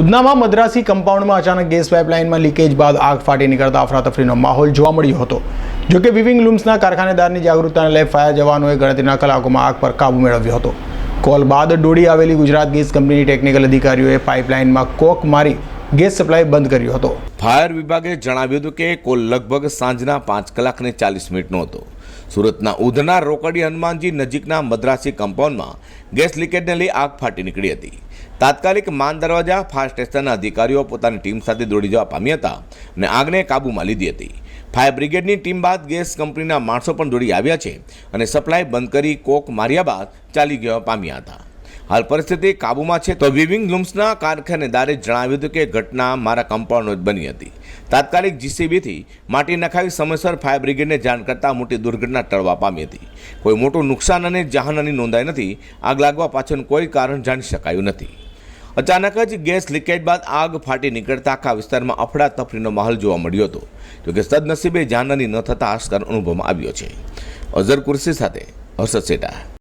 ઉધનામાં મદ્રાસી કમ્પાઉન્ડમાં અચાનક gas પાઇપલાઇનમાં leakage બાદ આગ ફાટી નીકળતા અફરાતફરીનો માહોલ જોવા મળ્યો હતો. જોકે વિવિંગ લૂમ્સના કારખાનેદારની જાગૃતતાને લઈ ફાયર જવાનોએ ગણતરીના કલાકોમાં આગ પર કાબૂ મેળવ્યો હતો. કોલ બાદ દોડી આવેલી ગુજરાત ગેસ કંપનીની ટેકનિકલ અધિકારીઓએ પાઇપલાઇનમાં કોક મારી ગેસ સપ્લાય બંધ કર્યો હતો. ફાયર વિભાગે જણાવ્યું હતું કે કોલ લગભગ સાંજના પાંચ કલાકને ચાલીસ મિનિટનો હતો. સુરતના ઉધના રોકડી હનુમાનજી નજીકના મદ્રાસી કમ્પાઉન્ડમાં ગેસ લીકેજને લઈ આગ ફાટી નીકળી હતી. તાત્કાલિક માન દરવાજા, ફાયર સ્ટેશનના અધિકારીઓ પોતાની ટીમ સાથે દોડી જવા પામ્યા હતા અને આગને કાબૂમાં લીધી હતી. ફાયર બ્રિગેડની ટીમ બાદ ગેસ કંપનીના માણસો પણ દોડી આવ્યા છે અને સપ્લાય બંધ કરી કોક માર્યા બાદ ચાલી ગયા પામ્યા હતા. હાલ પરિસ્થિતિ કાબૂમાં છે તો વિવિંગ લૂમ્સના કારખાનેદારે જણાવ્યું હતું કે ઘટના મારા કમ્પાઉન્ડમાં જ બની હતી. તાત્કાલિક જીસીબીથી માટી નખાવી સમયસર ફાયર બ્રિગેડને જાણ કરતાં મોટી દુર્ઘટના ટળવા પામી હતી. કોઈ મોટું નુકસાન અને જાનહાની નોંધાઈ નથી, આગ લાગવા પાછળનું કોઈ કારણ જાણી શકાયું નથી. અચાનક જ ગેસ લીકેજ બાદ આગ ફાટી નીકળતા આખા વિસ્તારમાં અફડાતફડીનો માહોલ જોવા મળ્યો હતો. જોકે સદનસીબે જાનહાની ન થતાં હાશકાર અનુભવમાં આવ્યો છે. અઝર કુર્સી સાથે હર્ષદ સેટા.